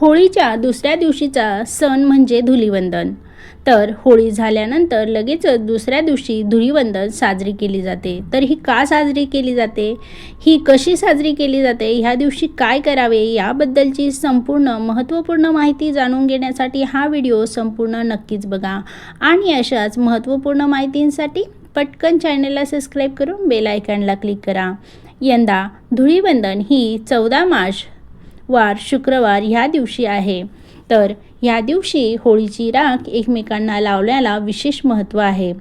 होळीच्या दुसऱ्या दिवशीचा सण म्हणजे धुलिवंदन. तर होळी झाल्यानंतर लगेचच दुसऱ्या दिवशी धुळीवंदन साजरी केली जाते. तर ही का साजरी केली जाते? ही कशी साजरी केली जाते? ह्या दिवशी काय करावे? याबद्दलची संपूर्ण महत्त्वपूर्ण माहिती जाणून घेण्यासाठी हा व्हिडिओ संपूर्ण नक्कीच बघा. आणि अशाच महत्त्वपूर्ण माहितींसाठी पटकन चॅनलला सबस्क्राईब करून बेल आयकॉनला क्लिक करा. यंदा धुळीवंदन ही चौदा मार्च वार शुक्रवार ह्या दिवशी आहे. तर ह्या दिवशी होळीची राख एकमेकांना लावण्याला विशेष महत्त्व आहे.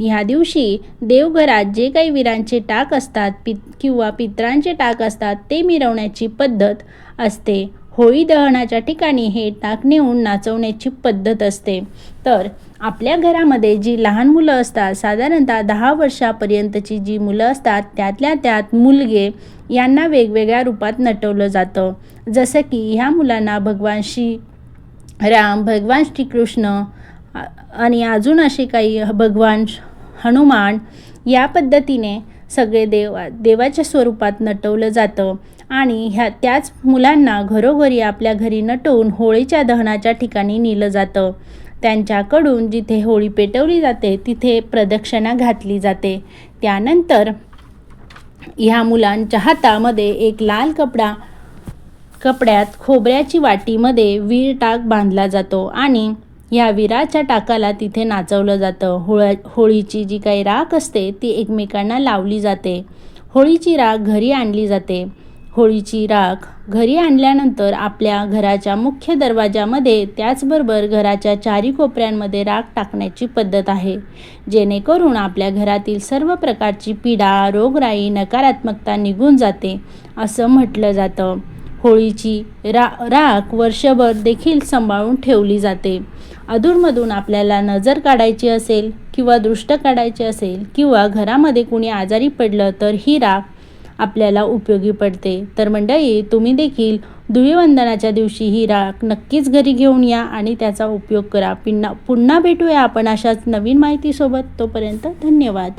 ह्या दिवशी देवघरात जे काही वीरांचे टाक असतात पित किंवा पित्रांचे टाक असतात ते मिरवण्याची पद्धत असते. होळी दहनाच्या ठिकाणी हे टाक नेऊन नाचवण्याची पद्धत असते. तर आपल्या घरामध्ये जी लहान मुलं असतात साधारणतः दहा वर्षापर्यंतची जी मुलं असतात त्यातल्या त्यात मुलगे यांना वेगवेगळ्या रूपात नटवलं जातं. जसं की ह्या मुलांना भगवान श्री राम भगवान श्रीकृष्ण आणि अजून असे काही भगवान हनुमान या पद्धतीने सगळे देवा देवाच्या स्वरूपात नटवलं जातं. आणि ह्या त्याच मुलांना घरोघरी आपल्या घरी नटवून होळीच्या दहनाच्या ठिकाणी नेलं जातं. त्यांच्याकडून जिथे होळी पेटवली जाते तिथे प्रदक्षिणा घातली जाते. त्यानंतर ह्या मुलांच्या हातामध्ये एक लाल कपडा कपड्यात खोबऱ्याची वाटीमध्ये वीर टाक बांधला जातो आणि या विराच्या टाकाला तिथे नाचवलं जातं. होळ्या होळीची जी काही राख असते ती एकमेकांना लावली जाते. होळीची राख घरी आणली जाते. होळीची राख घरी आणल्यानंतर आपल्या घराच्या मुख्य दरवाजामध्ये त्याचबरोबर घराच्या चारी कोपऱ्यांमध्ये राख टाकण्याची पद्धत आहे. जेणेकरून आपल्या घरातील सर्व प्रकारची पीडा रोगराई नकारात्मकता निघून जाते असं म्हटलं जातं. होळीची रा राख वर्षभर देखील सांभाळून ठेवली जाते. अधूनमधून आपल्याला नजर काढायची असेल किंवा दृष्ट काढायची असेल किंवा घरामध्ये कुणी आजारी पडलं तर ही राख आपल्याला उपयोगी पडते. तर मंडळी तुम्ही देखील धुळीवंदनाच्या दिवशी ही राख नक्कीच घरी घेऊन या आणि त्याचा उपयोग करा. पिन्ना पुन्हा भेटूया आपण अशाच नवीन माहितीसोबत. तोपर्यंत धन्यवाद.